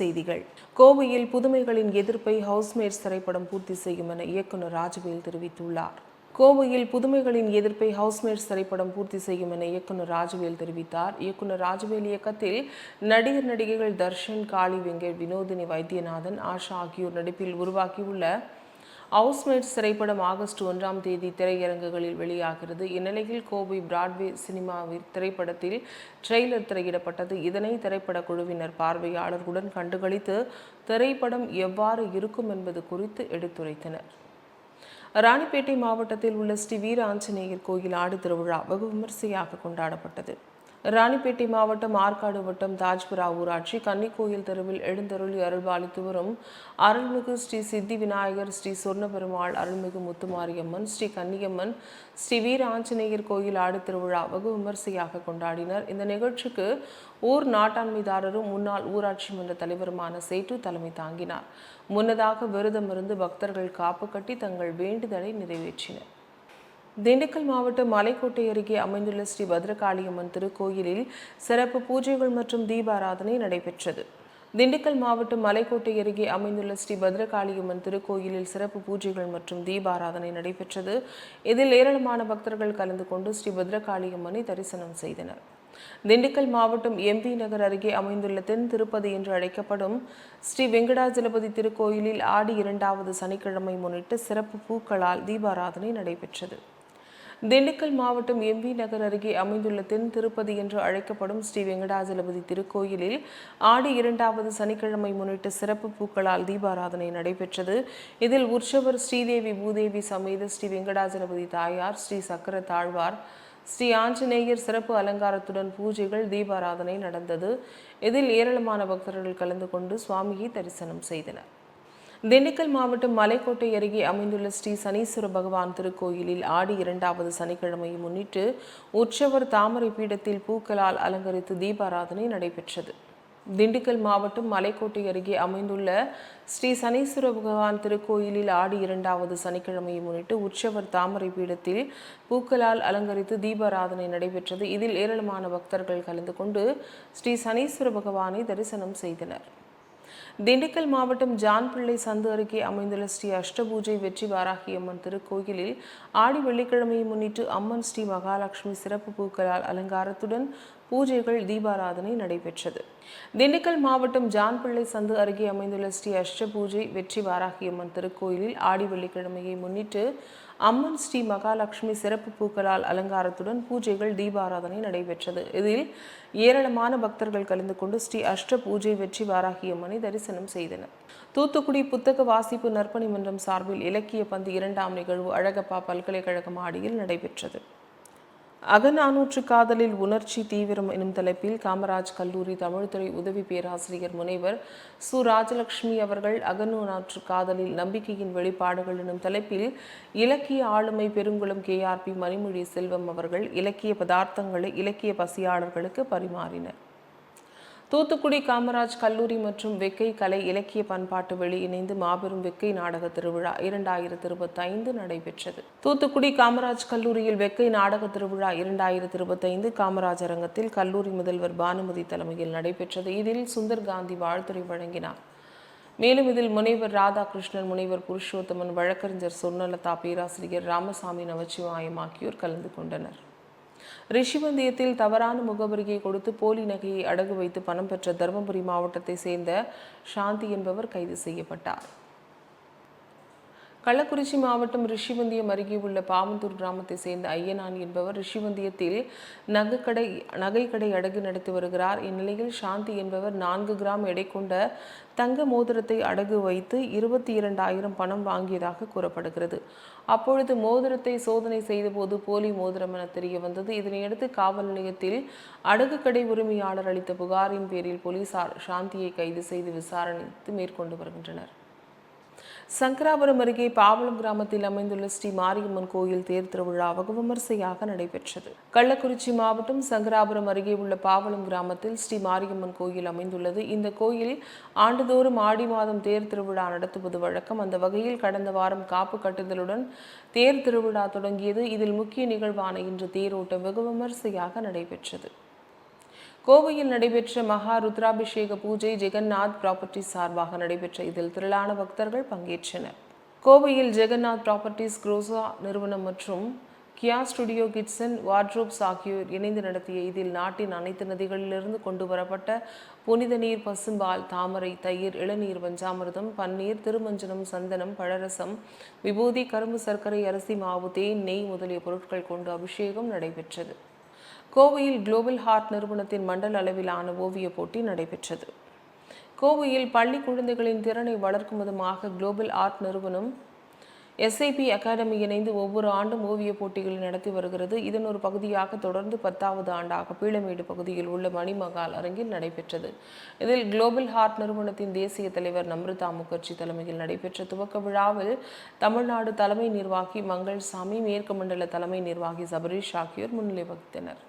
செய்திகள். கோவையில் புதுமைகளின் எதிர்ப்பை ஹவுஸ்மேட்ஸ் திரைப்படம் பூர்த்தி செய்யும் என இயக்குனர் ராஜவேல் தெரிவித்துள்ளார். கோவையில் புதுமைகளின் எதிர்ப்பை ஹவுஸ்மேட்ஸ் திரைப்படம் பூர்த்தி செய்யும் என இயக்குனர் ராஜவேல் தெரிவித்தார். இயக்குனர் ராஜவேல் இயக்கத்தில் நடிகர் நடிகைகள் தர்ஷன் காளி வெங்கட் வினோதினி வைத்தியநாதன் ஆஷா ஆகியோர் நடிப்பில் உருவாக்கியுள்ள ஹவுஸ்மேட்ஸ் திரைப்படம் ஆகஸ்ட் ஒன்றாம் தேதி திரையரங்குகளில் வெளியாகிறது. இந்நிலையில் கோவை பிராட்வே சினிமாவில் திரைப்படத்தில் ட்ரெய்லர் திரையிடப்பட்டது. இதனை திரைப்பட குழுவினர் பார்வையாளர்களுடன் கண்டுகளித்து திரைப்படம் எவ்வாறு இருக்கும் என்பது குறித்து எடுத்துரைத்தனர். ராணிப்பேட்டை மாவட்டத்தில் உள்ள ஸ்ரீ வீர ஆஞ்சநேயர் கோயில் ஆடு திருவிழா வெகு விமரிசையாக கொண்டாடப்பட்டது. ராணிப்பேட்டை மாவட்டம் ஆற்காடு வட்டம் தாஜ்புரா ஊராட்சி கன்னிக்கோயில் தெருவில் எழுந்தருளி அருள்பாலித்து வரும் அருள்மிகு ஸ்ரீ சித்தி விநாயகர் ஸ்ரீ சொர்ணபெருமாள் அருள்மிகு முத்துமாரியம்மன் ஸ்ரீ கன்னியம்மன் ஸ்ரீ வீர ஆஞ்சநேயர் கோயில் ஆடு திருவிழா வெகு விமரிசையாக கொண்டாடினர். இந்த நிகழ்ச்சிக்கு ஊர் நாட்டாண்மைதாரரும் முன்னாள் ஊராட்சி மன்ற தலைவருமான சேட்டு தலைமை தாங்கினார். முன்னதாக விரதமிருந்து பக்தர்கள் காப்பு கட்டி தங்கள் வேண்டுதலை நிறைவேற்றினர். திண்டுக்கல் மாவட்டம் மலைக்கோட்டை அருகே அமைந்துள்ள ஸ்ரீ பத்ரகாளியம்மன் திருக்கோயிலில் சிறப்பு பூஜைகள் மற்றும் தீபாராதனை நடைபெற்றது. திண்டுக்கல் மாவட்டம் மலைக்கோட்டை அருகே அமைந்துள்ள ஸ்ரீ பத்ரகாளியம்மன் திருக்கோயிலில் சிறப்பு பூஜைகள் மற்றும் தீபாராதனை நடைபெற்றது. இதில் ஏராளமான பக்தர்கள் கலந்து கொண்டு ஸ்ரீ பத்ரகாளியம்மனை தரிசனம் செய்தனர். திண்டுக்கல் மாவட்டம் எம்பி நகர் அருகே அமைந்துள்ள தென் திருப்பதி என்று அழைக்கப்படும் ஸ்ரீ வெங்கடாஜலபதி திருக்கோயிலில் ஆடி இரண்டாவது சனிக்கிழமை முன்னிட்டு சிறப்பு பூக்களால் தீபாராதனை நடைபெற்றது. திண்டுக்கல் மாவட்டம் எம்பி நகர் அருகே அமைந்துள்ள தென் திருப்பதி என்று அழைக்கப்படும் ஸ்ரீ வெங்கடாஜலபதி திருக்கோயிலில் ஆடி இரண்டாவது சனிக்கிழமை முன்னிட்டு சிறப்பு பூக்களால் தீபாராதனை நடைபெற்றது. இதில் உற்சவர் ஸ்ரீதேவி பூதேவி சமேத ஸ்ரீ வெங்கடாஜலபதி தாயார் ஸ்ரீ சக்கர தாழ்வார் ஸ்ரீ ஆஞ்சநேயர் சிறப்பு அலங்காரத்துடன் பூஜைகள் தீபாராதனை நடந்தது. இதில் ஏராளமான பக்தர்கள் கலந்து கொண்டு சுவாமியை தரிசனம் செய்தனர். திண்டுக்கல் மாவட்டம் மலைக்கோட்டை அருகே அமைந்துள்ள ஸ்ரீ சனீஸ்வர பகவான் திருக்கோயிலில் ஆடி இரண்டாவது சனிக்கிழமையை முன்னிட்டு உற்சவர் தாமரை பீடத்தில் பூக்களால் அலங்கரித்து தீபாராதனை நடைபெற்றது. திண்டுக்கல் மாவட்டம் மலைக்கோட்டை அருகே அமைந்துள்ள ஸ்ரீ சனீஸ்வர பகவான் திருக்கோயிலில் ஆடி இரண்டாவது சனிக்கிழமையை முன்னிட்டு உற்சவர் தாமரை பீடத்தில் பூக்களால் அலங்கரித்து தீபாராதனை நடைபெற்றது. இதில் ஏராளமான பக்தர்கள் கலந்து கொண்டு ஸ்ரீ சனீஸ்வர பகவானை தரிசனம் செய்தனர். திண்டுக்கல் மாவட்டம் ஜான்பிள்ளை சந்து அருகே அமைந்துள்ள ஸ்ரீ அஷ்டபூஜை வெற்றி வாராகியம்மன் திருக்கோயிலில் ஆடி வெள்ளிக்கிழமையை முன்னிட்டு அம்மன் ஸ்ரீ மகாலட்சுமி சிறப்பு பூக்களால் அலங்காரத்துடன் பூஜைகள் தீபாராதனை நடைபெற்றது. திண்டுக்கல் மாவட்டம் ஜான்பிள்ளை சந்து அருகே அமைந்துள்ள ஸ்ரீ அஷ்டபூஜை வெற்றி வாராகியம்மன் திருக்கோயிலில் ஆடி வெள்ளிக்கிழமையை முன்னிட்டு அம்மன் ஸ்ரீ மகாலட்சுமி சிறப்பு பூக்களால் அலங்காரத்துடன் பூஜைகள் தீபாராதனை நடைபெற்றது. இதில் ஏராளமான பக்தர்கள் கலந்து கொண்டு ஸ்ரீ அஷ்ட பூஜை வெற்றி வாராகியம்மனை தரிசனம் செய்தனர். தூத்துக்குடி புத்தக வாசிப்பு நற்பணி மன்றம் சார்பில் இலக்கிய பந்து இரண்டாம் நிகழ்வு அழகப்பா பல்கலைக்கழக மாடியில் நடைபெற்றது. அகநானூற்று காதலில் உணர்ச்சி தீவிரம் எனும் தலைப்பில் காமராஜ் கல்லூரி தமிழ்துறை உதவி பேராசிரியர் முனைவர் சு. ராஜலட்சுமி அவர்கள் அகநானூற்று காதலில் நம்பிக்கையின் வெளிப்பாடுகள் எனும் தலைப்பில் இலக்கிய ஆளுமை பெருங்குளம் கேஆர்பி மணிமொழி செல்வம் அவர்கள் இலக்கிய பதார்த்தங்களை இலக்கிய பசியாளர்களுக்கு பரிமாறினர். தூத்துக்குடி காமராஜ் கல்லூரி மற்றும் வெக்கை கலை இலக்கிய பண்பாட்டு வெளி இணைந்து மாபெரும் வெக்கை நாடக திருவிழா இரண்டாயிரத்தி இருபத்தைந்து நடைபெற்றது. தூத்துக்குடி காமராஜ் கல்லூரியில் வெக்கை நாடக திருவிழா இரண்டாயிரத்தி இருபத்தைந்து காமராஜ் அரங்கத்தில் கல்லூரி முதல்வர் பானுமதி தலைமையில் நடைபெற்றது. இதில் சுந்தர் காந்தி வாழ்த்துறை வழங்கினார். மேலும் இதில் முனைவர் ராதாகிருஷ்ணன் முனைவர் புருஷோத்தமன் வழக்கறிஞர் சொர்ணலதா பேராசிரியர் ராமசாமி நமச்சிவாயம் ஆகியோர் கலந்து கொண்டனர். ரிஷிவந்தியத்தில் தவறான முகவரியை கொடுத்து போலி நகையை அடகு வைத்து பணம் பெற்ற தருமபுரி மாவட்டத்தை சேர்ந்த சாந்தி என்பவர் கைது செய்யப்பட்டார். கள்ளக்குறிச்சி மாவட்டம் ரிஷிவந்தியம் அருகே உள்ள பாவந்தூர் கிராமத்தை சேர்ந்த ஐயனான் என்பவர் ரிஷிவந்தியத்தில் நகைக்கடை நகைக்கடை அடகு நடத்தி வருகிறார். இந்நிலையில் சாந்தி என்பவர் நான்கு கிராம் எடை கொண்ட தங்க மோதிரத்தை அடகு வைத்து இருபத்தி இரண்டாயிரம் பணம் வாங்கியதாக கூறப்படுகிறது. அப்பொழுது மோதிரத்தை சோதனை செய்தபோது போலி மோதிரம் என தெரிய வந்தது. இதனையடுத்து காவல் நிலையத்தில் அடகு கடை உரிமையாளர் அளித்த புகாரின் பேரில் போலீசார் சாந்தியை கைது செய்து விசாரணைத்து மேற்கொண்டு வருகின்றனர். சங்கராபுரம் அருகே பாவளம் கிராமத்தில் அமைந்துள்ள ஸ்ரீ மாரியம்மன் கோயில் தேர் திருவிழா வெகு விமரிசையாக நடைபெற்றது. கள்ளக்குறிச்சி மாவட்டம் சங்கராபுரம் அருகே உள்ள பாவளம் கிராமத்தில் ஸ்ரீ மாரியம்மன் கோயில் அமைந்துள்ளது. இந்த கோயில் ஆண்டுதோறும் ஆடி மாதம் தேர் திருவிழா நடத்துவது வழக்கம். அந்த வகையில் கடந்த வாரம் காப்பு கட்டுதலுடன் தேர் திருவிழா தொடங்கியது. இதில் முக்கிய நிகழ்வான இன்று தேரோட்டம் வெகு விமரிசையாக நடைபெற்றது. கோவையில் நடைபெற்ற மகா ருத்ராபிஷேக பூஜை ஜெகநாத் ப்ராப்பர்ட்டி சார்பாக நடைபெற்ற இதில் திரளான பக்தர்கள் பங்கேற்றனர். கோவையில் ஜெகநாத் ப்ராப்பர்ட்டிஸ் குரோசா நிறுவனம் மற்றும் கியா ஸ்டுடியோ கிட்சன் வார்ட்ரோப்ஸ் ஆகியோர் இணைந்து நடத்திய இதில் நாட்டின் அனைத்து நதிகளிலிருந்து கொண்டு வரப்பட்ட புனித நீர் பசும்பால் தாமரை தயிர் இளநீர் பஞ்சாமிர்தம் பன்னீர் திருமஞ்சனம் சந்தனம் பழரசம் விபூதி கரும்பு சர்க்கரை அரிசி மாவு தேன் நெய் முதலிய பொருட்கள் கொண்டு அபிஷேகம் நடைபெற்றது. கோவையில் குளோபல் ஹார்ட் நிறுவனத்தின் மண்டல அளவிலான ஓவியப் போட்டி நடைபெற்றது. கோவையில் பள்ளி குழந்தைகளின் திறனை வளர்க்கும் விதமாக குளோபல் ஆர்ட் நிறுவனம் எஸ்ஐபி அகாடமி இணைந்து ஒவ்வொரு ஆண்டும் ஓவியப் போட்டிகளை நடத்தி வருகிறது. இதன் ஒரு பகுதியாக தொடர்ந்து பத்தாவது ஆண்டாக பீளமேடு பகுதியில் உள்ள மணிமகால் அரங்கில் நடைபெற்றது. இதில் குளோபல் ஹார்ட் நிறுவனத்தின் தேசிய தலைவர் நம்ருதா முகர்ஜி தலைமையில் நடைபெற்ற துவக்க விழாவில் தமிழ்நாடு தலைமை நிர்வாகி மங்கள்சாமி மேற்கு மண்டல தலைமை நிர்வாகி சபரீஷ் ஆகியோர் முன்னிலை வகித்தனர்.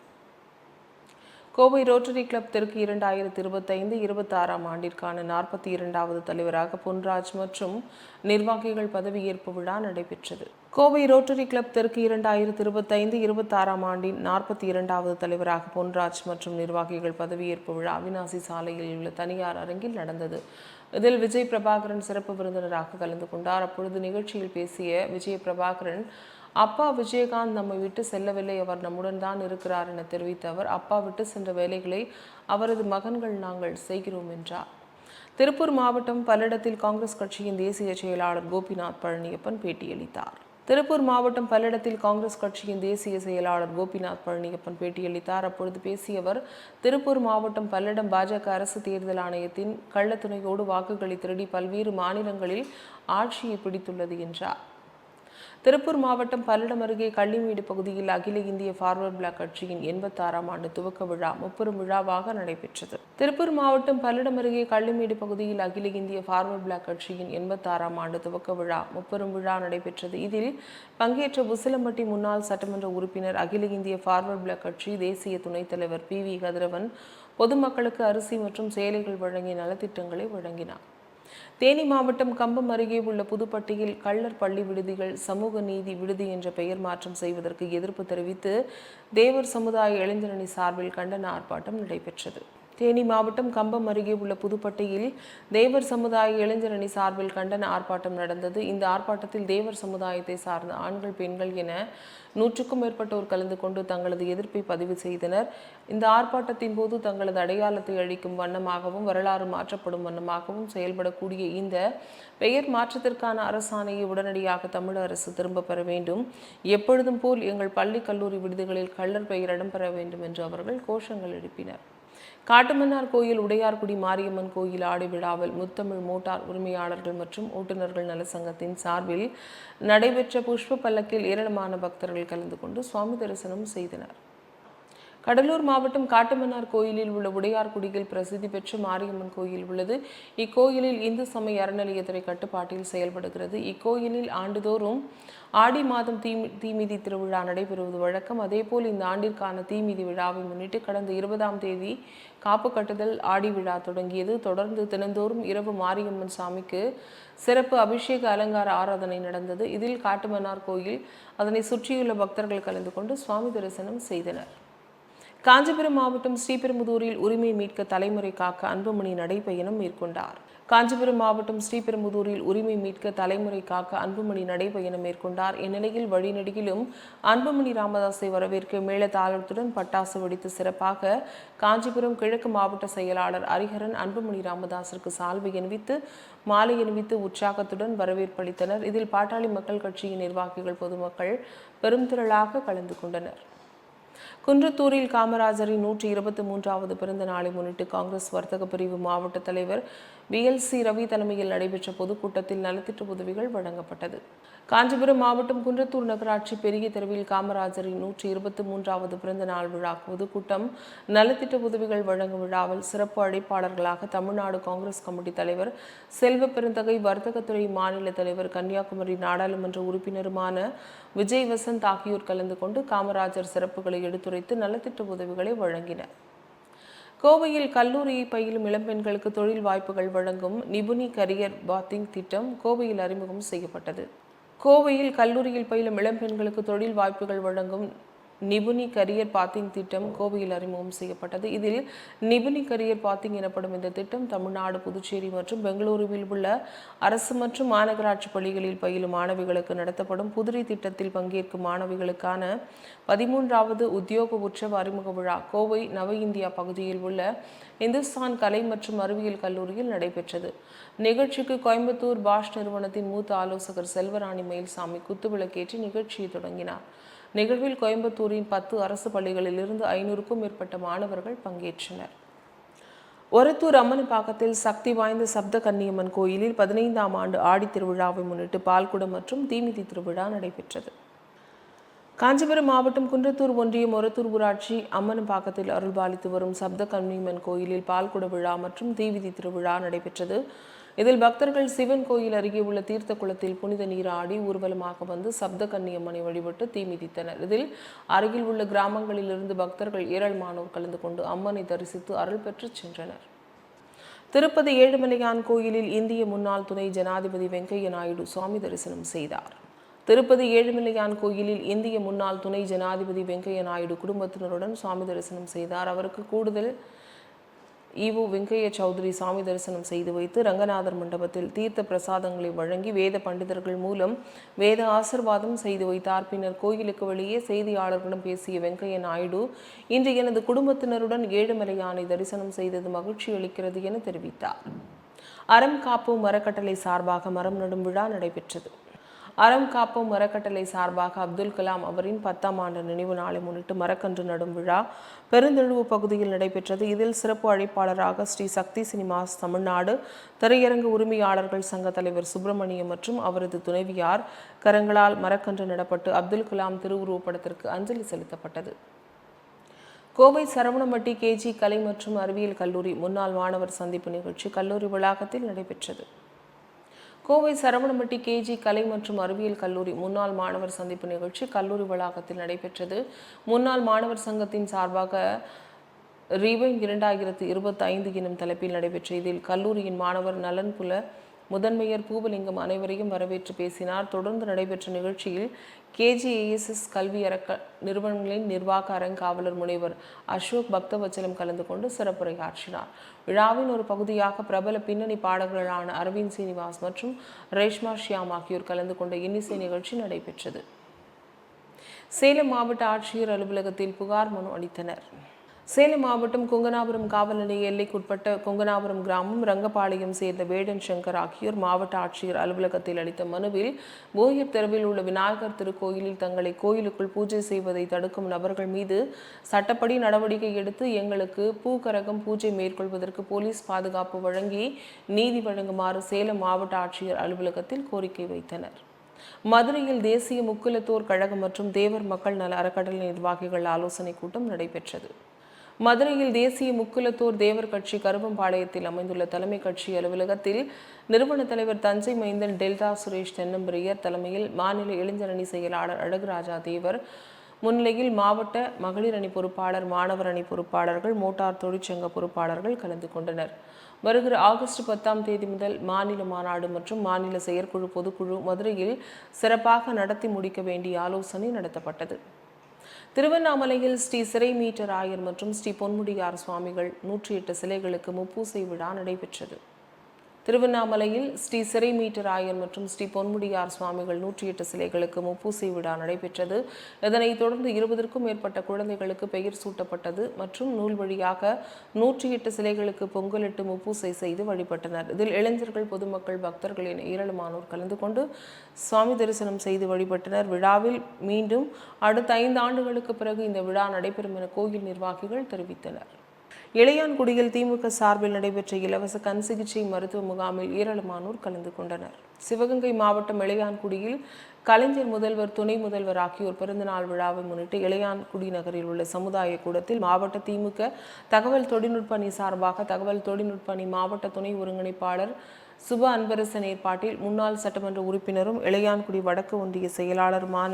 கோவை ரோட்டரி கிளப் தெற்கு இரண்டாயிரத்தி இருபத்தைந்து இருபத்தாறாம் ஆண்டிற்கான நாற்பத்தி இரண்டாவது தலைவராக பொன்ராஜ் மற்றும் நிர்வாகிகள் பதவியேற்பு விழா நடைபெற்றது. கோவை ரோட்டரி கிளப் தெற்கு இரண்டாயிரத்தி இருபத்தைந்து இருபத்தாறாம் ஆண்டின் நாற்பத்தி இரண்டாவது தலைவராக பொன்ராஜ் மற்றும் நிர்வாகிகள் பதவியேற்பு விழா அவினாசி சாலையில் உள்ள தனியார் அரங்கில் நடந்தது. இதில் விஜய் பிரபாகரன் சிறப்பு விருந்தினராக கலந்து கொண்டார். அப்பொழுது நிகழ்ச்சியில் பேசிய விஜய பிரபாகரன் அப்பா விஜயகாந்த் நம்மை விட்டு செல்லவில்லை. அவர் நம்முடன் தான் இருக்கிறார் என தெரிவித்த அவர் அப்பா விட்டு சென்ற வேலைகளை அவரது மகன்கள் நாங்கள் செய்கிறோம் என்றார். திருப்பூர் மாவட்டம் பல்லடத்தில் காங்கிரஸ் கட்சியின் தேசிய செயலாளர் கோபிநாத் பழனியப்பன் பேட்டியளித்தார். திருப்பூர் மாவட்டம் பல்லடத்தில் காங்கிரஸ் கட்சியின் தேசிய செயலாளர் கோபிநாத் பழனியப்பன் பேட்டியளித்தார். அப்பொழுது பேசிய அவர் திருப்பூர் மாவட்டம் பல்லடம் பாஜக அரசு தேர்தல் ஆணையத்தின் கள்ளத்துணையோடு வாக்குகளை திருடி பல்வேறு மாநிலங்களில் ஆட்சியை பிடித்துள்ளது என்றார். திருப்பூர் மாவட்டம் பல்லடம் அருகே கள்ளிமேடு பகுதியில் அகில இந்திய ஃபார்வர்ட் பிளாக் கட்சியின் எண்பத்தாறாம் ஆண்டு துவக்க விழா முப்பெரும் விழாவாக நடைபெற்றது. திருப்பூர் மாவட்டம் பல்லடம் அருகே கள்ளிமேடு பகுதியில் அகில இந்திய ஃபார்வர்ட் பிளாக் கட்சியின் எண்பத்தாறாம் ஆண்டு துவக்க விழா முப்பெரும் விழா நடைபெற்றது. இதில் பங்கேற்ற உசிலம்பட்டி முன்னாள் சட்டமன்ற உறுப்பினர் அகில இந்திய ஃபார்வர்ட் பிளாக் கட்சி தேசிய துணைத் தலைவர் பி வி கதிரவன் பொதுமக்களுக்கு அரிசி மற்றும் சேலைகள் வழங்கிய நலத்திட்டங்களை வழங்கினார். தேனி மாவட்டம் கம்பம் அருகே உள்ள புதுப்பட்டியில் கள்ளர் பள்ளி விடுதிகள் சமூக நீதி விடுதி என்ற பெயர் மாற்றம் செய்வதற்கு எதிர்ப்பு தெரிவித்து தேவர் சமுதாய இளைஞரணி சார்பில் கண்டன ஆர்ப்பாட்டம் நடைபெற்றது. தேனி மாவட்டம் கம்பம் அருகே உள்ள புதுப்பட்டியில் தேவர் சமுதாய இளைஞரணி சார்பில் கண்டன ஆர்ப்பாட்டம் நடந்தது. இந்த ஆர்ப்பாட்டத்தில் தேவர் சமுதாயத்தை சார்ந்த ஆண்கள் பெண்கள் என நூற்றுக்கும் மேற்பட்டோர் கலந்து கொண்டு தங்களது எதிர்ப்பை பதிவு செய்தனர். இந்த ஆர்ப்பாட்டத்தின் போது தங்களது அடையாளத்தை அழிக்கும் வண்ணமாகவும் வரலாறு மாற்றப்படும் வண்ணமாகவும் செயல்படக்கூடிய இந்த பெயர் மாற்றத்திற்கான அரசாணையை உடனடியாக தமிழக அரசு திரும்ப பெற வேண்டும். எப்பொழுதும் போல் எங்கள் பள்ளி கல்லூரி விடுதிகளில் கள்ளர் பெயர் இடம்பெற வேண்டும் என்று அவர்கள் கோஷங்கள் எழுப்பினர். காட்டுமன்னார் கோயில் உடையார்குடி மாரியம்மன் கோயில் ஆடி விழாவில் முத்தமிழ் மோட்டார் உரிமையாளர்கள் மற்றும் ஓட்டுநர்கள் நல சங்கத்தின் சார்பில் நடைபெற்ற புஷ்ப பல்லக்கில் ஏராளமான பக்தர்கள் கலந்து கொண்டு சுவாமி தரிசனம் செய்தனர். கடலூர் மாவட்டம் காட்டுமன்னார் கோயிலில் உள்ள உடையார்குடியில் பிரசித்தி பெற்ற மாரியம்மன் கோயில் உள்ளது. இக்கோயிலில் இந்து சமய அறநிலையத்துறை கட்டுப்பாட்டில் செயல்படுகிறது. இக்கோயிலில் ஆண்டுதோறும் ஆடி மாதம் தீ தீமிதி திருவிழா நடைபெறுவது வழக்கம். அதேபோல் இந்த ஆண்டிற்கான தீமிதி விழாவை முன்னிட்டு கடந்த இருபதாம் தேதி காப்பு கட்டுதல் ஆடி விழா தொடங்கியது. தொடர்ந்து தினந்தோறும் இரவு மாரியம்மன் சாமிக்கு சிறப்பு அபிஷேக அலங்கார ஆராதனை நடந்தது. இதில் காட்டுமன்னார் கோயில் அதனை சுற்றியுள்ள பக்தர்கள் கலந்து கொண்டு சுவாமி தரிசனம் செய்தனர். காஞ்சிபுரம் மாவட்டம் ஸ்ரீபெரும்புதூரில் உரிமை மீட்க தலைமுறை காக்க அன்புமணி நடைபயணம் மேற்கொண்டார். காஞ்சிபுரம் மாவட்டம் ஸ்ரீபெரும்புதூரில் உரிமை மீட்க தலைமுறை காக்க அன்புமணி நடைபயணம் மேற்கொண்டார். இந்நிலையில் வழிநடுகிலும் அன்புமணி ராமதாஸை வரவேற்க மேளதாளத்துடன் பட்டாசு வெடித்து சிறப்பாக காஞ்சிபுரம் கிழக்கு மாவட்ட செயலாளர் ஹரிஹரன் அன்புமணி ராமதாஸிற்கு சால்வை அணிவித்து மாலை அணிவித்து உற்சாகத்துடன் வரவேற்பளித்தனர் இதில் பாட்டாளி மக்கள் கட்சியின் நிர்வாகிகள் பொதுமக்கள் பெரும் திரளாக கலந்து கொண்டனர். குன்றத்தூரில் காமராஜரின் நூற்றி இருபத்தி மூன்றாவது பிறந்த நாளை முன்னிட்டு காங்கிரஸ் வர்த்தக பிரிவு மாவட்ட தலைவர் பிஎல்சி ரவி தலைமையில் நடைபெற்ற பொதுக்கூட்டத்தில் நலத்திட்ட உதவிகள் வழங்கப்பட்டது. காஞ்சிபுரம் மாவட்டம் குன்றத்தூர் நகராட்சி பெரிய தெருவில் காமராஜரின் நூற்றி இருபத்தி மூன்றாவது பிறந்த நாள் விழா பொதுக்கூட்டம் நலத்திட்ட உதவிகள் வழங்கும் விழாவில் சிறப்பு அழைப்பாளர்களாக தமிழ்நாடு காங்கிரஸ் கமிட்டி தலைவர் செல்வ பெருந்தகை வர்த்தகத்துறை மாநில தலைவர் கன்னியாகுமரி நாடாளுமன்ற உறுப்பினருமான விஜய் வசந்த் ஆகியோர் கலந்து கொண்டு காமராஜர் சிறப்புகளை எடுத்துரைத்து நலத்திட்ட உதவிகளை வழங்கினர். கோவையில் கல்லூரியை பயிலும் இளம்பெண்களுக்கு தொழில் வாய்ப்புகள் வழங்கும் நிபுணி கரியர் பாத்திங் திட்டம் கோவையில் அறிமுகம் செய்யப்பட்டது. கோவையில் கல்லூரியில் பயிலும் இளம்பெண்களுக்கு தொழில் வாய்ப்புகள் வழங்கும் நிபுணி கரியர் பாத்திங் திட்டம் கோவையில் அறிமுகம் செய்யப்பட்டது. இதில் நிபுணி கரியர் பாத்திங் எனப்படும் இந்த திட்டம் தமிழ்நாடு புதுச்சேரி மற்றும் பெங்களூருவில் உள்ள அரசு மற்றும் மாநகராட்சி பள்ளிகளில் பயிலும் மாணவிகளுக்கு நடத்தப்படும் புதிரி திட்டத்தில் பங்கேற்கும் மாணவிகளுக்கான பதிமூன்றாவது உத்தியோக உற்சவ அறிமுக விழா கோவை நவ இந்தியா பகுதியில் உள்ள இந்துஸ்தான் கலை மற்றும் அறிவியல் கல்லூரியில் நடைபெற்றது. நிகழ்ச்சிக்கு கோயம்புத்தூர் பாஷ் நிறுவனத்தின் மூத்த ஆலோசகர் செல்வராணி மயில்சாமி குத்துவிளக்கேற்றி நிகழ்ச்சியை தொடங்கினார். நிகழ்வில் கோயம்புத்தூரின் பத்து அரசு பள்ளிகளிலிருந்து ஐநூறுக்கும் மேற்பட்ட மாணவர்கள் பங்கேற்றனர். ஒரத்தூர் அம்மன்பாக்கத்தில் சக்தி வாய்ந்த சப்த கன்னியம்மன் கோயிலில் பதினைந்தாம் ஆண்டு ஆடி திருவிழாவை முன்னிட்டு பால்குடம் மற்றும் தீமிதி திருவிழா நடைபெற்றது. காஞ்சிபுரம் மாவட்டம் குன்றத்தூர் ஒன்றியம் ஒரத்தூர் ஊராட்சி அம்மன்பாக்கத்தில் அருள்பாலித்து வரும் சப்த கன்னியம்மன் கோயிலில் பால்குட விழா மற்றும் தீவிதி திருவிழா நடைபெற்றது. இதில் பக்தர்கள் சிவன் கோயில் அருகே உள்ள தீர்த்த குளத்தில் புனித நீராடி ஊர்வலமாக வந்து சப்த கன்னியம்மனை வழிபட்டு தீ மிதித்தனர். இதில் அருகில் உள்ள கிராமங்களிலிருந்து பக்தர்கள் ஏராளமானோர் கலந்து கொண்டு அம்மனை தரிசித்து அருள் பெற்று சென்றனர். திருப்பதி ஏழுமலையான் கோயிலில் இந்திய முன்னாள் துணை ஜனாதிபதி வெங்கையா நாயுடு சுவாமி தரிசனம் செய்தார். திருப்பதி ஏழுமலையான் கோயிலில் இந்திய முன்னாள் துணை ஜனாதிபதி வெங்கையா நாயுடு குடும்பத்தினருடன் சுவாமி தரிசனம் செய்தார். அவருக்கு கூடுதல் ஈவு வெங்கைய சௌத்ரி சாமி தரிசனம் செய்து வைத்து ரங்கநாதர் மண்டபத்தில் தீர்த்த பிரசாதங்களை வழங்கி வேத பண்டிதர்கள் மூலம் வேத ஆசிர்வாதம் செய்து வைத்தார். பின்னர் கோயிலுக்கு வெளியே செய்தியாளர்களிடம் பேசிய வெங்கைய நாயுடு இன்று எனது குடும்பத்தினருடன் ஏழுமலையானை தரிசனம் செய்தது மகிழ்ச்சி அளிக்கிறது என தெரிவித்தார். அறம் காப்பு மரக்கட்டளை சார்பாக மரம் நடும் விழா நடைபெற்றது. அறம் காப்போம் மரக்கட்டளை சார்பாக அப்துல் கலாம் அவரின் பத்தாம் ஆண்டு நினைவு நாளை முன்னிட்டு மரக்கன்று நடும் விழா பெருந்தெழுவு பகுதியில் நடைபெற்றது. இதில் சிறப்பு அழைப்பாளராக ஸ்ரீ சக்தி சினிமாஸ் தமிழ்நாடு திரையரங்கு உரிமையாளர்கள் சங்க தலைவர் சுப்பிரமணியம் மற்றும் அவரது துணைவியார் கரங்களால் மரக்கன்று நடப்பட்டு அப்துல் கலாம் திருவுருவப்படத்திற்கு அஞ்சலி செலுத்தப்பட்டது. கோவை சரவணம்பட்டி கேஜி கலை மற்றும் அறிவியல் கல்லூரி முன்னாள் மாணவர் சந்திப்பு நிகழ்ச்சி கல்லூரி வளாகத்தில் நடைபெற்றது. கோவை சரவணம்பட்டி கேஜி கலை மற்றும் அறிவியல் கல்லூரி முன்னாள் மாணவர் சந்திப்பு நிகழ்ச்சி கல்லூரி வளாகத்தில் நடைபெற்றது. முன்னாள் மாணவர் சங்கத்தின் சார்பாக ரீவைன் இரண்டாயிரத்து இருபத்தி ஐந்து எனும் தலைப்பில் நடைபெற்ற இதில் கல்லூரியின் மாணவர் நலன்புல முதன்மையர் பூவலிங்கம் அனைவரையும் வரவேற்று பேசினார். தொடர்ந்து நடைபெற்ற நிகழ்ச்சியில் கேஜிஏஎஸ்எஸ் கல்வி அறக்க நிறுவனங்களின் நிர்வாக அறங்காவலர் முனைவர் அசோக் பக்தவச்சலம் கலந்து கொண்டு சிறப்புரையாற்றினார். விழாவின் ஒரு பகுதியாக பிரபல பின்னணி பாடகர்களான அரவிந்த் சீனிவாஸ் மற்றும் ரேஷ்மா ஷியாம் ஆகியோர் கலந்து கொண்ட இன்னிசை நிகழ்ச்சி நடைபெற்றது. சேலம் மாவட்ட ஆட்சியர் அலுவலகத்தில் புகார் மனு அளித்தனர். சேலம் மாவட்டம் கொங்கனாபுரம் காவல் நிலைய எல்லைக்குட்பட்ட கொங்கனாபுரம் கிராமம் ரங்கபாளையம் சேர்ந்த வேடன் சங்கர் ஆகியோர் மாவட்ட ஆட்சியர் அலுவலகத்தில் அளித்த மனுவில் போயர் தெருவில் உள்ள விநாயகர் திருக்கோயிலில் தங்களை கோயிலுக்குள் பூஜை செய்வதை தடுக்கும் நபர்கள் மீது சட்டப்படி நடவடிக்கை எடுத்து எங்களுக்கு பூக்கரகம் பூஜை மேற்கொள்வதற்கு போலீஸ் பாதுகாப்பு வழங்கி நீதி வழங்குமாறு சேலம் மாவட்ட ஆட்சியர் அலுவலகத்தில் கோரிக்கை வைத்தனர். மதுரையில் தேசிய முக்குலத்தோர் கழகம் மற்றும் தேவர் மக்கள் நல அறக்கட்டளை நிர்வாகிகள் ஆலோசனை கூட்டம் நடைபெற்றது. மதுரையில் தேசிய முக்குலத்தோர் தேவர் கட்சி கருவம்பாளையத்தில் அமைந்துள்ள தலைமை கட்சி அலுவலகத்தில் நிறுவன தலைவர் தஞ்சை மைந்தன் டெல்டா சுரேஷ் தென்னம்பிரியர் தலைமையில் மாநில இளைஞரணி செயலாளர் அழகுராஜா தேவர் முன்னிலையில் மாவட்ட மகளிர் அணி பொறுப்பாளர் மாணவர் அணி பொறுப்பாளர்கள் மோட்டார் தொழிற்சங்க பொறுப்பாளர்கள் கலந்து கொண்டனர். வருகிற ஆகஸ்ட் பத்தாம் தேதி முதல் மாநில மாநாடு மற்றும் மாநில செயற்குழு பொதுக்குழு மதுரையில் சிறப்பாக நடத்தி முடிக்க வேண்டிய ஆலோசனை நடத்தப்பட்டது. திருவண்ணாமலையில் ஸ்ரீ சிறை மீட்டர் ஆயர் மற்றும் ஸ்ரீ பொன்முடியார் சுவாமிகள் நூற்றி எட்டு சிலைகளுக்கு முப்பூசை விழா நடைபெற்றது. திருவண்ணாமலையில் ஸ்ரீ சிறை மற்றும் ஸ்ரீ பொன்முடியார் சுவாமிகள் நூற்றி எட்டு சிலைகளுக்கு முப்பூசை விழா நடைபெற்றது. இதனைத் தொடர்ந்து இருபதற்கும் மேற்பட்ட குழந்தைகளுக்கு பெயர் சூட்டப்பட்டது மற்றும் நூல் வழியாக நூற்றி எட்டு சிலைகளுக்கு பொங்கலிட்டு முப்பூசை செய்து வழிபட்டனர். இதில் இளைஞர்கள் பொதுமக்கள் பக்தர்கள் என ஏராளமானோர் கலந்து கொண்டு சுவாமி தரிசனம் செய்து வழிபட்டனர். விழாவில் மீண்டும் அடுத்த ஐந்து ஆண்டுகளுக்கு பிறகு இந்த விழா நடைபெறும் என கோயில் நிர்வாகிகள் தெரிவித்தனர். இளையான்குடியில் திமுக சார்பில் நடைபெற்ற இலவச கண் சிகிச்சை மருத்துவ முகாமில் ஏராளமானோர் கலந்து கொண்டனர். சிவகங்கை மாவட்டம் இளையான்குடியில் கலைஞர் முதல்வர் துணை முதல்வர் ஆகியோர் பிறந்தநாள் விழாவை முன்னிட்டு இளையான்குடி நகரில் உள்ள சமுதாய கூடத்தில் மாவட்ட திமுக தகவல் தொழில்நுட்ப அணி சார்பாக தகவல் தொழில்நுட்ப அணி மாவட்ட துணை ஒருங்கிணைப்பாளர் சுப அன்பரசன் ஏற்பாட்டில் முன்னாள் சட்டமன்ற உறுப்பினரும் இளையான்குடி வடக்கு ஒன்றிய செயலாளருமான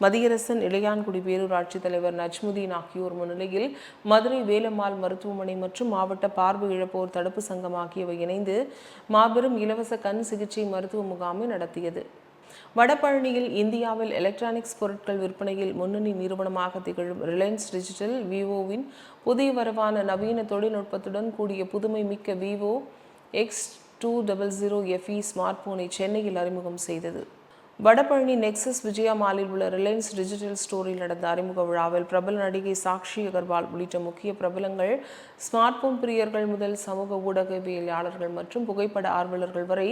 மதியரசன் இளையான்குடி பேரூராட்சி தலைவர் நஜ்முதீன் ஆகியோர் முன்னிலையில் மதுரை வேலம்மாள் மருத்துவமனை மற்றும் மாவட்ட பார்வை இழப்போர் தடுப்பு சங்கம் ஆகியவை இணைந்து மாபெரும் இலவச கண் சிகிச்சை மருத்துவ முகாமை நடத்தியது. வடபழனியில் இந்தியாவில் எலக்ட்ரானிக்ஸ் பொருட்கள் விற்பனையில் முன்னணி நிறுவனமாக திகழும் ரிலையன்ஸ் டிஜிட்டல் விவோவின் புதிய வரவான நவீன தொழில்நுட்பத்துடன் கூடிய புதுமை மிக்க Vivo X two double zero FE smart போனை சென்னையில் அறிமுகம் செய்தது. வடபழனி நெக்ஸஸ் விஜயா மாலில் உள்ள ரிலையன்ஸ் டிஜிட்டல் ஸ்டோரில் நடந்த அறிமுக விழாவில் பிரபல நடிகை சாக்ஷி அகர்வால் உள்ளிட்ட முக்கிய பிரபலங்கள் ஸ்மார்ட் போன் பிரியர்கள் முதல் சமூக ஊடகவியலாளர்கள் மற்றும் புகைப்பட ஆர்வலர்கள் வரை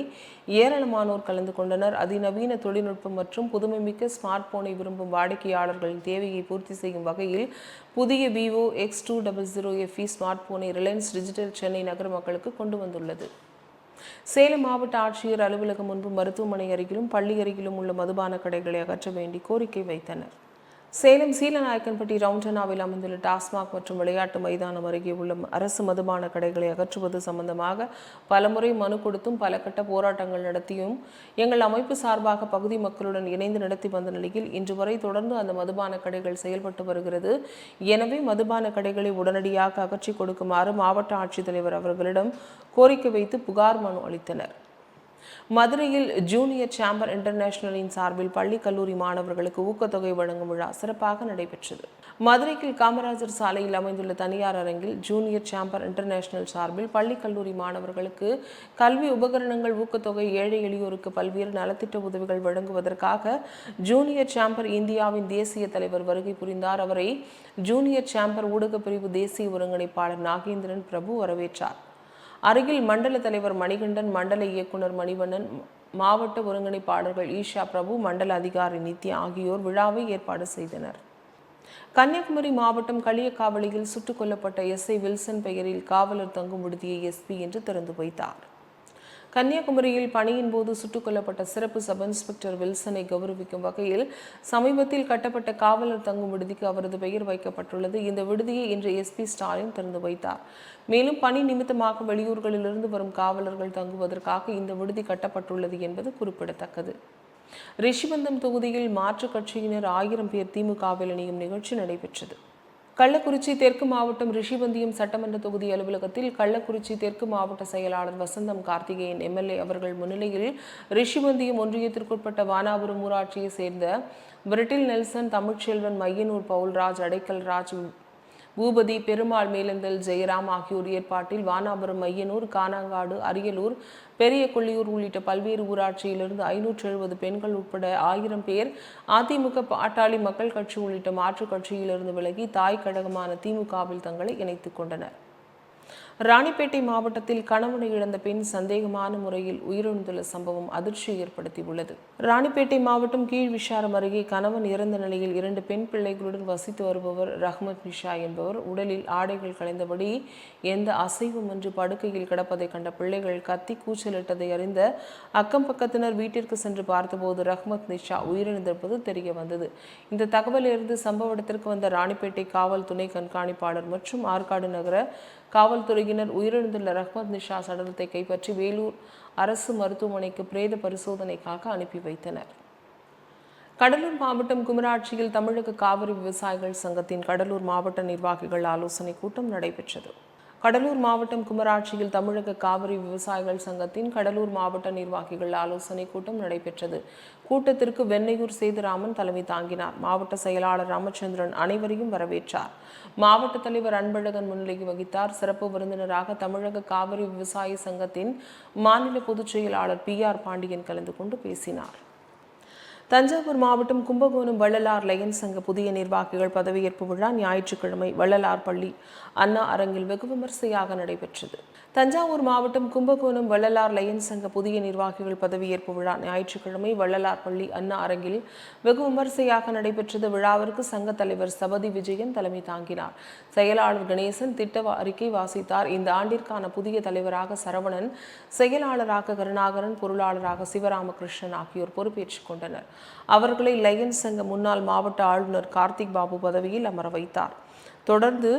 ஏராளமானோர் கலந்து கொண்டனர். அதிநவீன தொழில்நுட்பம் மற்றும் புதுமைமிக்க ஸ்மார்ட் போனை விரும்பும் வாடிக்கையாளர்களின் தேவையை பூர்த்தி செய்யும் வகையில் புதிய Vivo X two double zero FE smart போனை ரிலையன்ஸ் டிஜிட்டல் சென்னை நகர மக்களுக்கு கொண்டு வந்துள்ளது. சேலம் மாவட்ட ஆட்சியர் அலுவலகம் முன்பு மருத்துவமனை அருகிலும் பள்ளி அருகிலும் உள்ள மதுபான கடைகளை அகற்ற வேண்டி கோரிக்கை வைத்தனர். சேலம் சீலநாயக்கன்பட்டி ரவுண்டனாவில் அமைந்துள்ள டாஸ்மாக் மற்றும் விளையாட்டு மைதானம் அருகே உள்ள அரசு மதுபான கடைகளை அகற்றுவது சம்பந்தமாக பலமுறை மனு கொடுத்தும் பல கட்ட போராட்டங்கள் நடத்தியும் எங்கள் அமைப்பு சார்பாக பகுதி மக்களுடன் இணைந்து நடத்தி வந்த நிலையில் இன்று வரை தொடர்ந்து அந்த மதுபான கடைகள் செயல்பட்டு வருகிறது. எனவே மதுபான கடைகளை உடனடியாக அகற்றி கொடுக்குமாறு மாவட்ட ஆட்சித்தலைவர் அவர்களிடம் கோரிக்கை வைத்து புகார் மனு அளித்தனர். மதுரையில் ஜூனியர் சாம்பர் இன்டர்நேஷனலின் சார்பில் பள்ளி கல்லூரி மாணவர்களுக்கு ஊக்கத்தொகை வழங்கும் விழா சிறப்பாக நடைபெற்றது. மதுரையில் காமராஜர் சாலையில் அமைந்துள்ள தனியார் அரங்கில் ஜூனியர் சாம்பர் இன்டர்நேஷனல் சார்பில் பள்ளி கல்லூரி மாணவர்களுக்கு கல்வி உபகரணங்கள் ஊக்கத்தொகை ஏழை எளியோருக்கு பல்வேறு நலத்திட்ட உதவிகள் வழங்குவதற்காக ஜூனியர் சாம்பர் இந்தியாவின் தேசிய தலைவர் வருகை புரிந்தார். அவரை ஜூனியர் சாம்பர் ஊடகப்பிரிவு தேசிய ஒருங்கிணைப்பாளர் நாகேந்திரன் பிரபு வரவேற்றார். அருகில் மண்டல தலைவர் மணிகண்டன் மண்டல இயக்குனர் மணிவண்ணன் மாவட்ட ஒருங்கிணைப்பாளர்கள் ஈஷா பிரபு மண்டல அதிகாரி நித்யா ஆகியோர் விழாவை ஏற்பாடு செய்தனர். கன்னியாகுமரி மாவட்டம் களியக்காவலியில் சுட்டுக் கொல்லப்பட்ட எஸ் ஐ வில்சன் பெயரில் காவலர் தங்கும் விடுதியை எஸ்பி என்று திறந்து வைத்தார். கன்னியாகுமரியில் பணியின் போது சுட்டுக் கொல்லப்பட்ட சிறப்பு சப் இன்ஸ்பெக்டர் வில்சனை கௌரவிக்கும் வகையில் சமீபத்தில் கட்டப்பட்ட காவலர் தங்கும் விடுதிக்கு அவரது பெயர் வைக்கப்பட்டுள்ளது. இந்த விடுதியை இன்று எஸ்பி ஸ்டாலின் திறந்து வைத்தார். மேலும் பணி நிமித்தமாக வெளியூர்களிலிருந்து வரும் காவலர்கள் தங்குவதற்காக இந்த விடுதி கட்டப்பட்டுள்ளது என்பது குறிப்பிடத்தக்கது. ரிஷிபந்தம் தொகுதியில் மாற்றுக் கட்சியினர் ஆயிரம் பேர் திமுகவில் இணையும் நிகழ்ச்சி நடைபெற்றது. கள்ளக்குறிச்சி தெற்கு மாவட்டம் ரிஷிபந்தியம் சட்டமன்ற தொகுதி அலுவலகத்தில் கள்ளக்குறிச்சி தெற்கு மாவட்ட செயலாளர் வசந்தம் கார்த்திகேயன் எம்எல்ஏ அவர்கள் முன்னிலையில் ரிஷிபந்தியம் ஒன்றியத்திற்குட்பட்ட வானாபுரம் ஊராட்சியை சேர்ந்த பிரிட்டில் நெல்சன் தமிழ்ச்செல்வன் மையனூர் பவுல்ராஜ் அடைக்கல் ராஜ் பூபதி பெருமாள் மேலந்தல் ஜெயராம் ஆகியோர் ஏற்பாட்டில் வானாபுரம் மையனூர் கானாங்காடு அரியலூர் பெரிய கொள்ளியூர் உள்ளிட்ட பல்வேறு ஊராட்சியிலிருந்து ஐநூற்று எழுபது பெண்கள் உட்பட ஆயிரம் பேர் அதிமுக பாட்டாளி மக்கள் கட்சி உள்ளிட்ட மாற்றுக் கட்சியிலிருந்து விலகி தாய் கழகமான திமுகவில் தங்களை இணைத்துக் கொண்டனர். ராணிப்பேட்டை மாவட்டத்தில் கணவனை இழந்த பெண் சந்தேகமான முறையில் உயிரிழந்துள்ள சம்பவம் அதிர்ச்சி ஏற்படுத்தியுள்ளது. ராணிப்பேட்டை மாவட்டம் கீழ் விஷாரம் அருகே கணவன் இறந்த நிலையில் இரண்டு பெண் பிள்ளைகளுடன் வசித்து வருபவர் ரஹ்மத் நிஷா என்பவர். உடலில் ஆடைகள் கலைந்தபடி எந்த அசைவுமின்றி படுக்கையில் கிடப்பதை கண்ட பிள்ளைகள் கத்தி கூச்சலிட்டதை அறிந்த அக்கம் பக்கத்தினர் வீட்டிற்கு சென்று பார்த்தபோது ரஹ்மத் நிஷா உயிரிழந்திருப்பது தெரிய வந்தது. இந்த தகவலிலிருந்து சம்பவ இடத்திற்கு வந்த ராணிப்பேட்டை காவல் துணை கண்காணிப்பாளர் மற்றும் ஆற்காடு நகர காவல்துறை காவல்துறையினர் உயிரிழந்துள்ள ரஹ்மத் நிஷா சடலத்தை கைப்பற்றி வேலூர் அரசு மருத்துவமனைக்கு பிரேத பரிசோதனைக்காக அனுப்பி வைத்தனர். கடலூர் மாவட்டம் குமராட்சியில் தமிழக காவிரி விவசாயிகள் சங்கத்தின் கடலூர் மாவட்ட நிர்வாகிகள் ஆலோசனை கூட்டம் நடைபெற்றது. கடலூர் மாவட்டம் குமராட்சியில் தமிழக காவிரி விவசாயிகள் சங்கத்தின் கடலூர் மாவட்ட நிர்வாகிகள் ஆலோசனை கூட்டம் நடைபெற்றது. கூட்டத்திற்கு வெண்ணையூர் சேதுராமன் தலைமை தாங்கினார். மாவட்ட செயலாளர் ராமச்சந்திரன் அனைவரையும் வரவேற்றார். மாவட்ட தலைவர் அன்பழகன் முன்னிலை வகித்தார். சிறப்பு விருந்தினராக தமிழக காவிரி விவசாய சங்கத்தின் மாநில பொதுச் செயலாளர் பி ஆர் பாண்டியன் கலந்து கொண்டு பேசினார். தஞ்சாவூர் மாவட்டம் கும்பகோணம் வள்ளலார் லயன் சங்க புதிய நிர்வாகிகள் பதவியேற்பு விழா ஞாயிற்றுக்கிழமை வள்ளலார் பள்ளி அண்ணா அரங்கில் வெகு விமர்சையாக நடைபெற்றது. தஞ்சாவூர் மாவட்டம் கும்பகோணம் வள்ளலார் லயன் சங்க புதிய நிர்வாகிகள் பதவியேற்பு விழா ஞாயிற்றுக்கிழமை வள்ளலார் பள்ளி அண்ணா அரங்கில் வெகு விமர்சையாக நடைபெற்றது. விழாவிற்கு சங்க தலைவர் சபதி விஜயன் தலைமை தாங்கினார். செயலாளர் கணேசன் திட்ட அறிக்கை வாசித்தார். இந்த ஆண்டிற்கான புதிய தலைவராக சரவணன் செயலாளராக கருணாகரன் பொருளாளராக சிவராமகிருஷ்ணன் ஆகியோர் பொறுப்பேற்றுக் கொண்டனர். அவர்களை லயன் சங்க முன்னாள் மாவட்ட ஆளுநர் கார்த்திக் பாபு பதவியில் அமர வைத்தார். தொடர்ந்து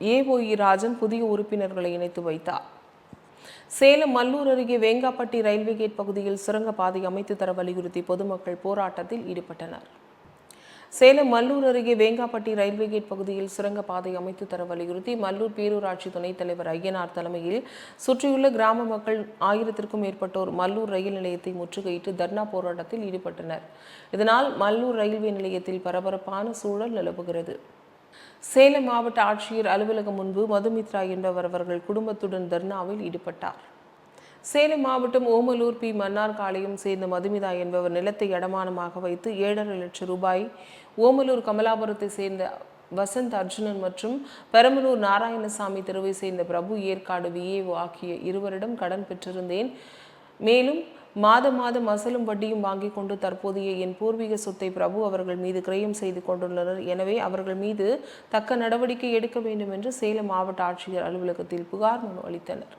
ஏஓஇ ராஜன் புதிய உறுப்பினர்களை இணைத்து வைத்தார். சேலம் மல்லூர் அருகே வேங்காப்பட்டி ரயில்வே கேட் பகுதியில் சுரங்கப்பாதை அமைத்து தர வலியுறுத்தி பொதுமக்கள் போராட்டத்தில் ஈடுபட்டனர். சேலம் மல்லூர் அருகே வேங்காப்பட்டி ரயில்வே கேட் பகுதியில் சுரங்கப்பாதை அமைத்து தர வலியுறுத்தி மல்லூர் பேரூராட்சி துணைத் தலைவர் ஐயனார் தலைமையில் சுற்றியுள்ள கிராம மக்கள் ஆயிரத்திற்கும் மேற்பட்டோர் மல்லூர் ரயில் நிலையத்தை முற்றுகையிட்டு தர்ணா போராட்டத்தில் ஈடுபட்டனர். இதனால் மல்லூர் ரயில்வே நிலையத்தில் பரபரப்பான சூழல் நிலவுகிறது. சேலம் மாவட்ட ஆட்சியர் அலுவலகம் முன்பு மதுமித்ரா என்பவர் அவர்கள் குடும்பத்துடன் தர்ணாவில் ஈடுபட்டார். சேலம் மாவட்டம் ஓமலூர் பி. மன்னார்காளையும் சேர்ந்த மதுமிதா என்பவர் நிலத்தை அடமானமாக வைத்து ஏழரை லட்சம் ரூபாய் ஓமலூர் கமலாபுரத்தை சேர்ந்த வசந்த் அர்ஜுனன் மற்றும் பெரம்பலூர் நாராயணசாமி தெருவை சேர்ந்த பிரபு ஏற்காடு விஏஓ ஆகிய இருவரிடம் கடன் பெற்றிருந்தேன். மேலும் மாதம் மாதம் அசலும் வட்டியும் வாங்கிக் கொண்டு தற்போதைய என் பூர்வீக சொத்தை பிரபு அவர்கள் மீது கிரயம் செய்து கொண்டுள்ளனர். எனவே அவர்கள் மீது தக்க நடவடிக்கை எடுக்க வேண்டும் என்று சேலம் மாவட்ட ஆட்சியர் அலுவலகத்தில் புகார் மனு அளித்தனர்.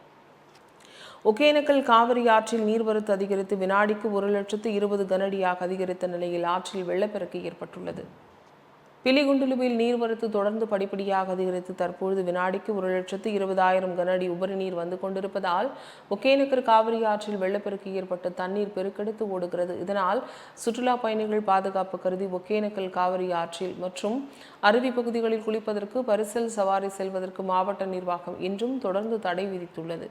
ஒகேனக்கல் காவிரி ஆற்றில் நீர்வரத்து அதிகரித்து வினாடிக்கு ஒரு லட்சத்து இருபது கனடியாக அதிகரித்த நிலையில் ஆற்றில் வெள்ளப்பெருக்கு ஏற்பட்டுள்ளது. பிலிகுண்டுலுவில் நீர்வரத்து தொடர்ந்து படிப்படியாக அதிகரித்து தற்பொழுது வினாடிக்கு ஒரு லட்சத்து இருபதாயிரம் கனஅடி உபரி நீர் வந்து கொண்டிருப்பதால் ஒகேனக்கர் காவிரி ஆற்றில் வெள்ளப்பெருக்கு ஏற்பட்டு தண்ணீர் பெருக்கெடுத்து ஓடுகிறது. இதனால் சுற்றுலா பயணிகள் பாதுகாப்பு கருதி ஒகேனக்கல் காவிரி ஆற்றில் மற்றும் அருவி பகுதிகளில் குளிப்பதற்கு பரிசல் சவாரி செல்வதற்கு மாவட்ட நிர்வாகம் இன்றும் தொடர்ந்து தடை விதித்துள்ளது.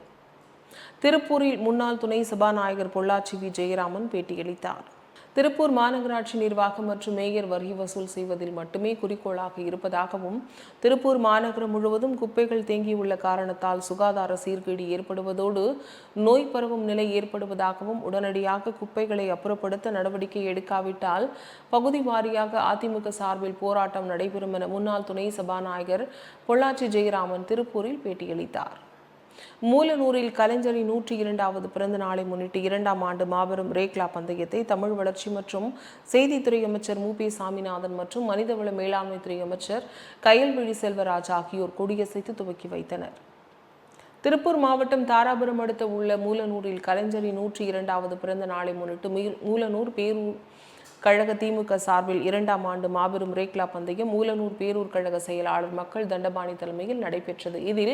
திருப்பூரில் முன்னாள் துணை சபாநாயகர் பொள்ளாச்சி வி. ஜெயராமன் பேட்டியளித்தார். திருப்பூர் மாநகராட்சி நிர்வாகம் மற்றும் மேயர் வரி வசூல் செய்வதில் மட்டுமே குறிக்கோளாக இருப்பதாகவும் திருப்பூர் மாநகரம் முழுவதும் குப்பைகள் தேங்கியுள்ள காரணத்தால் சுகாதார சீர்கேடு ஏற்படுவதோடு நோய் பரவும் நிலை ஏற்படுவதாகவும் உடனடியாக குப்பைகளை அப்புறப்படுத்த நடவடிக்கை எடுக்காவிட்டால் பகுதி வாரியாக அதிமுக சார்பில் போராட்டம் நடைபெறும் என முன்னாள் துணை சபாநாயகர் பொள்ளாச்சி ஜெயராமன் திருப்பூரில் பேட்டியளித்தார். மூலனூரில் கலைஞரின் நூற்றி இரண்டாவது பிறந்த நாளை முன்னிட்டு இரண்டாம் ஆண்டு மாபெரும் ரேக்லா பந்தயத்தை தமிழ் வளர்ச்சி மற்றும் செய்தித்துறை அமைச்சர் மு. பி. சாமிநாதன் மற்றும் மனிதவள மேலாண்மைத்துறை அமைச்சர் கயல்விழி செல்வராஜ் ஆகியோர் கொடியசைத்து துவக்கி வைத்தனர். திருப்பூர் மாவட்டம் தாராபுரம் அடுத்த உள்ள மூலனூரில் கலைஞரின் நூற்றி இரண்டாவது பிறந்த நாளை முன்னிட்டு மீ- மூலனூர் பேரூர் கழக திமுக சார்பில் இரண்டாம் ஆண்டு மாபெரும் ரேக்லா பந்தயம் மூலனூர் பேரூர் கழக செயலாளர் மக்கள் தண்டபாணி தலைமையில் நடைபெற்றது. இதில்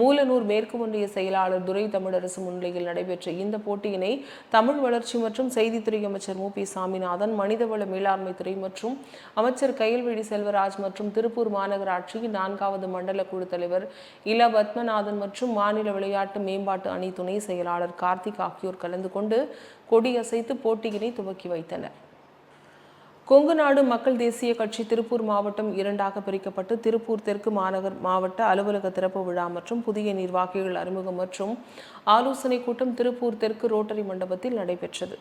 மூலனூர் மேற்கு ஒன்றிய செயலாளர் துரை தமிழரசு முன்னிலையில் நடைபெற்ற இந்த போட்டியினை தமிழ் வளர்ச்சி மற்றும் செய்தித்துறை அமைச்சர் மு. பி. சாமிநாதன் மனிதவள மேலாண்மை துறை மற்றும் அமைச்சர் கயல்விழி செல்வராஜ் மற்றும் திருப்பூர் மாநகராட்சியின் நான்காவது மண்டல குழு தலைவர் இல பத்மநாதன் மற்றும் மாநில விளையாட்டு மேம்பாட்டு அணி துணை செயலாளர் கார்த்திக் ஆகியோர் கலந்து கொண்டு கொடியசைத்து போட்டியினை துவக்கி வைத்தனர். கொங்கு நாடு மக்கள் தேசிய கட்சி திருப்பூர் மாவட்டம் இரண்டாக பிரிக்கப்பட்டு திருப்பூர் தெற்கு மாநகர் மாவட்ட அலுவலக திறப்பு விழா மற்றும் புதிய நிர்வாகிகள் அறிமுகம் மற்றும் ஆலோசனை கூட்டம் திருப்பூர் தெற்கு ரோட்டரி மண்டபத்தில் நடைபெற்றது.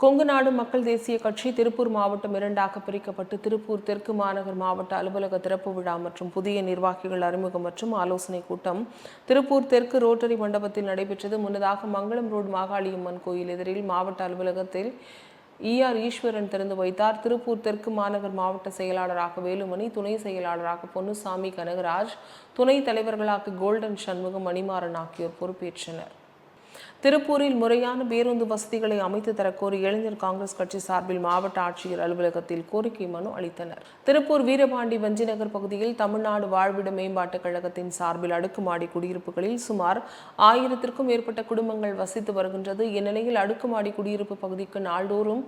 கொங்கு நாடு மக்கள் தேசிய கட்சி திருப்பூர் மாவட்டம் இரண்டாக பிரிக்கப்பட்டு திருப்பூர் தெற்கு மாநகர் மாவட்ட அலுவலக திறப்பு விழா மற்றும் புதிய நிர்வாகிகள் அறிமுகம் மற்றும் ஆலோசனை கூட்டம் திருப்பூர் தெற்கு ரோட்டரி மண்டபத்தில் நடைபெற்றது. முன்னதாக மங்களம் ரோடு மாகாளியம்மன் கோயில் எதிரில் மாவட்ட அலுவலகத்தில் ஈஆர் ஈஸ்வரன் திறந்து வைத்தார். திருப்பூர் தெற்கு மாநகர் மாவட்ட செயலாளராக வேலுமணி துணை செயலாளராக பொன்னுசாமி கனகராஜ் துணைத் தலைவர்களாக கோல்டன் சண்முகம் மணிமாறன் ஆகியோர் பொறுப்பேற்றனர். திருப்பூரில் முறையான பேருந்து வசதிகளை அமைத்து தரக்கோரி இளைஞர் காங்கிரஸ் கட்சி சார்பில் மாவட்ட ஆட்சியர் அலுவலகத்தில் கோரிக்கை மனு அளித்தனர். திருப்பூர் வீரபாண்டி வஞ்சிநகர் பகுதியில் தமிழ்நாடு வாழ்விட மேம்பாட்டுக் கழகத்தின் சார்பில் அடுக்குமாடி குடியிருப்புகளில் சுமார் ஆயிரத்திற்கும் மேற்பட்ட குடும்பங்கள் வசித்து வருகின்றது. இந்நிலையில் அடுக்குமாடி குடியிருப்பு பகுதிக்கு நாள்தோறும்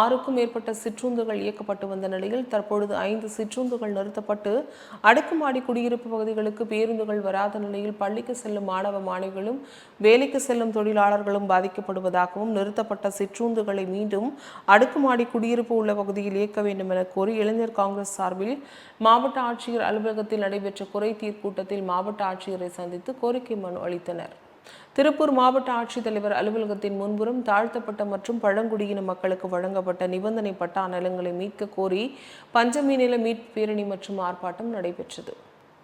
ஆறுக்கும் மேற்பட்ட சிற்றுந்துகள் இயக்கப்பட்டு வந்த நிலையில் தற்பொழுது ஐந்து சிற்றுந்துகள் நிறுத்தப்பட்டு அடுக்குமாடி குடியிருப்பு பகுதிகளுக்கு பேருந்துகள் வராத நிலையில் பள்ளிக்கு செல்லும் மாணவ மாணவிகளும் வேலைக்கு செல்லும் தொழில் தொழிலாளர்களும் பாதிக்கப்படுவதாகவும் நிறுத்தப்பட்ட சிற்றுந்துகளை மீண்டும் அடுக்குமாடி குடியிருப்பு உள்ள பகுதியில் இயக்க வேண்டும் என கோரி இளைஞர் காங்கிரஸ் சார்பில் மாவட்ட ஆட்சியர் அலுவலகத்தில் நடைபெற்ற குறைதீர் கூட்டத்தில் மாவட்ட ஆட்சியரை சந்தித்து கோரிக்கை மனு அளித்தனர். திருப்பூர் மாவட்ட ஆட்சித்தலைவர் அலுவலகத்தின் முன்புறம் தாழ்த்தப்பட்ட மற்றும் பழங்குடியின மக்களுக்கு வழங்கப்பட்ட நிபந்தனை பட்டா நிலங்களை மீட்க கோரி பஞ்சமி நில மீட்பு பேரணி மற்றும் ஆர்ப்பாட்டம் நடைபெற்றது.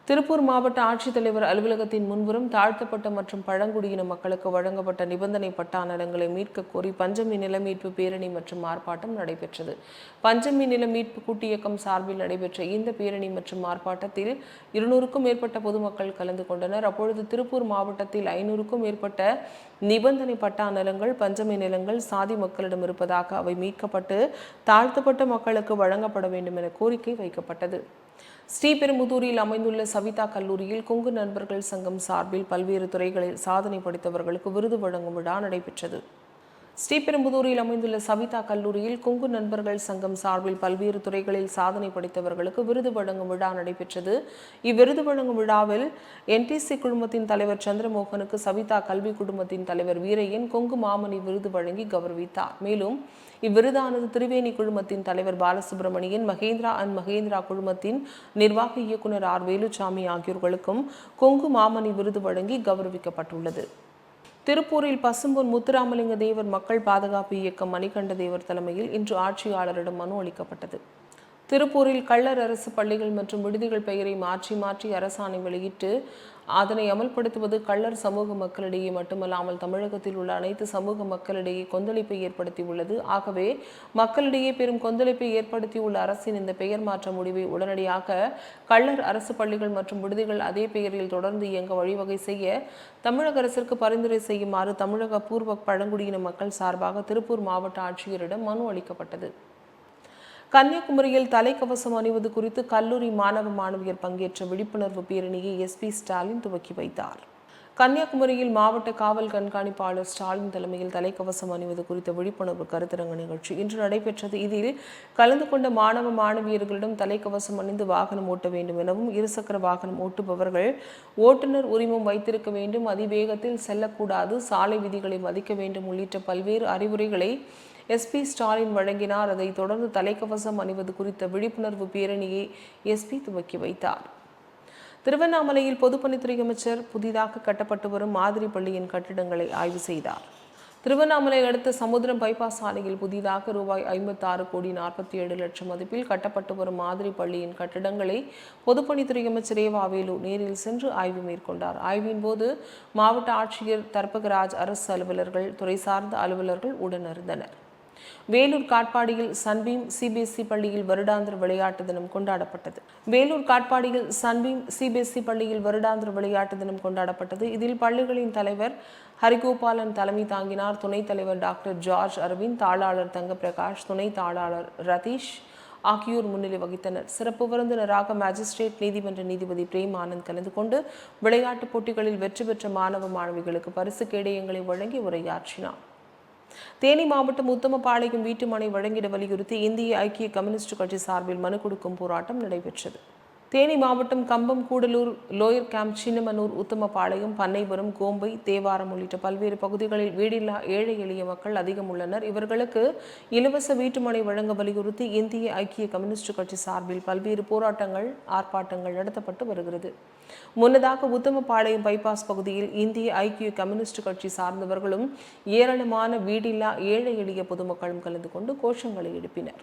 திருப்பூர் மாவட்ட ஆட்சித்தலைவர் அலுவலகத்தின் முன்புறம் தாழ்த்தப்பட்ட மற்றும் பழங்குடியின மக்களுக்கு வழங்கப்பட்ட நிபந்தனை பட்டா நிலங்களை மீட்க கோரி பஞ்சமி நில மீட்பு பேரணி மற்றும் ஆர்ப்பாட்டம் நடைபெற்றது. பஞ்சமி நில மீட்பு கூட்டியக்கம் சார்பில் நடைபெற்ற இந்த பேரணி மற்றும் ஆர்ப்பாட்டத்தில் இருநூறுக்கும் மேற்பட்ட பொதுமக்கள் கலந்து கொண்டனர். அப்பொழுது திருப்பூர் மாவட்டத்தில் ஐநூறுக்கும் மேற்பட்ட நிபந்தனை பட்டா நிலங்கள் பஞ்சமி நிலங்கள் சாதி மக்களிடம் இருப்பதாக அவை மீட்கப்பட்டு தாழ்த்தப்பட்ட மக்களுக்கு வழங்கப்பட வேண்டும் என கோரிக்கை வைக்கப்பட்டது. ஸ்ரீபெரும்புதூரில் அமைந்துள்ள சவிதா கல்லூரியில் கொங்கு நண்பர்கள் சங்கம் சார்பில் பல்வேறு துறைகளில் சாதனை படைத்தவர்களுக்கு விருது வழங்கும் விழா நடைபெற்றது. ஸ்ரீபெரும்புதூரில் அமைந்துள்ள சவிதா கல்லூரியில் கொங்கு நண்பர்கள் சங்கம் சார்பில் பல்வேறு துறைகளில் சாதனை படைத்தவர்களுக்கு விருது வழங்கும் விழா நடைபெற்றது. இவ்விருது வழங்கும் விழாவில் என்டிசி குழுமத்தின் தலைவர் சந்திரமோகனுக்கு சவிதா கல்வி குழுமத்தின் தலைவர் வீரையன் கொங்கு மாமணி விருது வழங்கி கௌரவித்தார். மேலும் இவ்விருதானது திரிவேணி குழுமத்தின் தலைவர் பாலசுப்ரமணியன் மகேந்திரா அண்ட் மகேந்திரா குழுமத்தின் நிர்வாக இயக்குனர் ஆர். வேலுச்சாமி ஆகியோர்களுக்கும் கொங்கு மாமணி விருது வழங்கி கௌரவிக்கப்பட்டுள்ளது. திருப்பூரில் பசும்பொன் முத்துராமலிங்க தேவர் மக்கள் பாதுகாப்பு இயக்கம் மணிகண்ட தேவர் தலைமையில் இன்று ஆட்சியாளரிடம் மனு அளிக்கப்பட்டது. திருப்பூரில் கள்ளர் அரசு பள்ளிகள் மற்றும் விடுதிகள் பெயரை மாற்றி மாற்றி அரசாணை வெளியிட்டு அதனை அமல்படுத்துவது கள்ளர் சமூக மக்களிடையே மட்டுமல்லாமல் தமிழகத்தில் உள்ள அனைத்து சமூக மக்களிடையே கொந்தளிப்பை ஏற்படுத்தியுள்ளது. ஆகவே மக்களிடையே பெரும் கொந்தளிப்பை ஏற்படுத்தியுள்ள அரசின் இந்த பெயர் மாற்ற முடிவை உடனடியாக கள்ளர் அரசு பள்ளிகள் மற்றும் விடுதிகள் அதே பெயரில் தொடர்ந்து இயங்க வழிவகை செய்ய தமிழக அரசிற்கு பரிந்துரை செய்யுமாறு தமிழக பூர்வ பழங்குடியின மக்கள் சார்பாக திருப்பூர் மாவட்ட ஆட்சியரிடம் மனு அளிக்கப்பட்டது. கன்னியாகுமரியில் தலைக்கவசம் அணிவது குறித்து கல்லூரி மாணவ மாணவியர் பங்கேற்ற விழிப்புணர்வு பேரணியை எஸ்பி ஸ்டாலின் துவக்கி வைத்தார். கன்னியாகுமரியில் மாவட்ட காவல் கண்காணிப்பாளர் ஸ்டாலின் தலைமையில் தலைக்கவசம் அணிவது குறித்த விழிப்புணர்வு கருத்தரங்க நிகழ்ச்சி இன்று நடைபெற்றது. இதில் கலந்து கொண்ட மாணவ மாணவியர்களிடம் தலைக்கவசம் அணிந்து வாகனம் ஓட்ட வேண்டும் எனவும் இருசக்கர வாகனம் ஓட்டுபவர்கள் ஓட்டுநர் உரிமம் வைத்திருக்க வேண்டும் அதிவேகத்தில் செல்லக்கூடாது சாலை விதிகளை மதிக்க வேண்டும் உள்ளிட்ட பல்வேறு அறிவுரைகளை எஸ்பி ஸ்டாலின் வழங்கினார். அதைத் தொடர்ந்து தலைக்கவசம் அணிவது குறித்த விழிப்புணர்வு பேரணியை எஸ்பி துவக்கி வைத்தார். திருவண்ணாமலையில் பொதுப்பணித்துறை அமைச்சர் புதிதாக கட்டப்பட்டு வரும் மாதிரி பள்ளியின் கட்டிடங்களை ஆய்வு செய்தார். திருவண்ணாமலை அடுத்த சமுத்திரம் பைபாஸ் சாலையில் புதிதாக ரூபாய் ஐம்பத்தாறு கோடி நாற்பத்தி ஏழு லட்சம் மதிப்பில் கட்டப்பட்டு வரும் மாதிரி பள்ளியின் கட்டிடங்களை பொதுப்பணித்துறை அமைச்சர் ஏவாவேலு நேரில் சென்று ஆய்வு மேற்கொண்டார். ஆய்வின் போது மாவட்ட ஆட்சியர் தர்பகராஜ் அரசு அலுவலர்கள் துறை சார்ந்த அலுவலர்கள் உடனிருந்தனர் வேலூர் காட்பாடியில் சன்பீம் சிபிஎஸ்இ பள்ளியில் வருடாந்திர விளையாட்டு தினம் கொண்டாடப்பட்டது. வேலூர் காட்பாடியில் சன்பீம் சிபிஎஸ்இ பள்ளியில் வருடாந்திர விளையாட்டு தினம் கொண்டாடப்பட்டது. இதில் பள்ளிகளின் தலைவர் ஹரிகோபாலன் தலைமை தாங்கினார். துணைத் தலைவர் டாக்டர் ஜார்ஜ் அரவிந்த் தாளாளர் தங்கப்பிரகாஷ் துணை தாளாளர் ரதீஷ் ஆகியோர் முன்னிலை வகித்தனர். சிறப்பு விருந்தினராக மேஜிஸ்ட்ரேட் நீதிமன்ற நீதிபதி பிரேம் ஆனந்த் கலந்து கொண்டு விளையாட்டுப் போட்டிகளில் வெற்றி பெற்ற மாணவ மாணவிகளுக்கு பரிசு கேடயங்களை வழங்கி உரையாற்றினார். தேனி மாவட்டம் உத்தமபாளையம் வீட்டுமனை வழங்கிட வலியுறுத்தி இந்திய ஐக்கிய கம்யூனிஸ்ட் கட்சி சார்பில் மனு கொடுக்கும் போராட்டம் நடைபெற்றது. தேனி மாவட்டம் கம்பம் கூடலூர் லோயர் கேம்ப் சின்னமனூர் உத்தமபாளையம் பண்ணைபுரம் கோம்பை தேவாரம் உள்ளிட்ட பல்வேறு பகுதிகளில் வீடில்லா ஏழை எளிய மக்கள் அதிகம் உள்ளனர். இவர்களுக்கு இலவச வீட்டுமனை வழங்க வலியுறுத்தி இந்திய ஐக்கிய கம்யூனிஸ்ட் கட்சி சார்பில் பல்வேறு போராட்டங்கள் ஆர்ப்பாட்டங்கள் நடத்தப்பட்டு வருகிறது. முன்னதாக உத்தமபாளையம் பைபாஸ் பகுதியில் இந்திய ஐக்கிய கம்யூனிஸ்ட் கட்சி சார்ந்தவர்களும் ஏராளமான வீடில்லா ஏழை எளிய பொதுமக்களும் கலந்து கொண்டு கோஷங்களை எழுப்பினர்.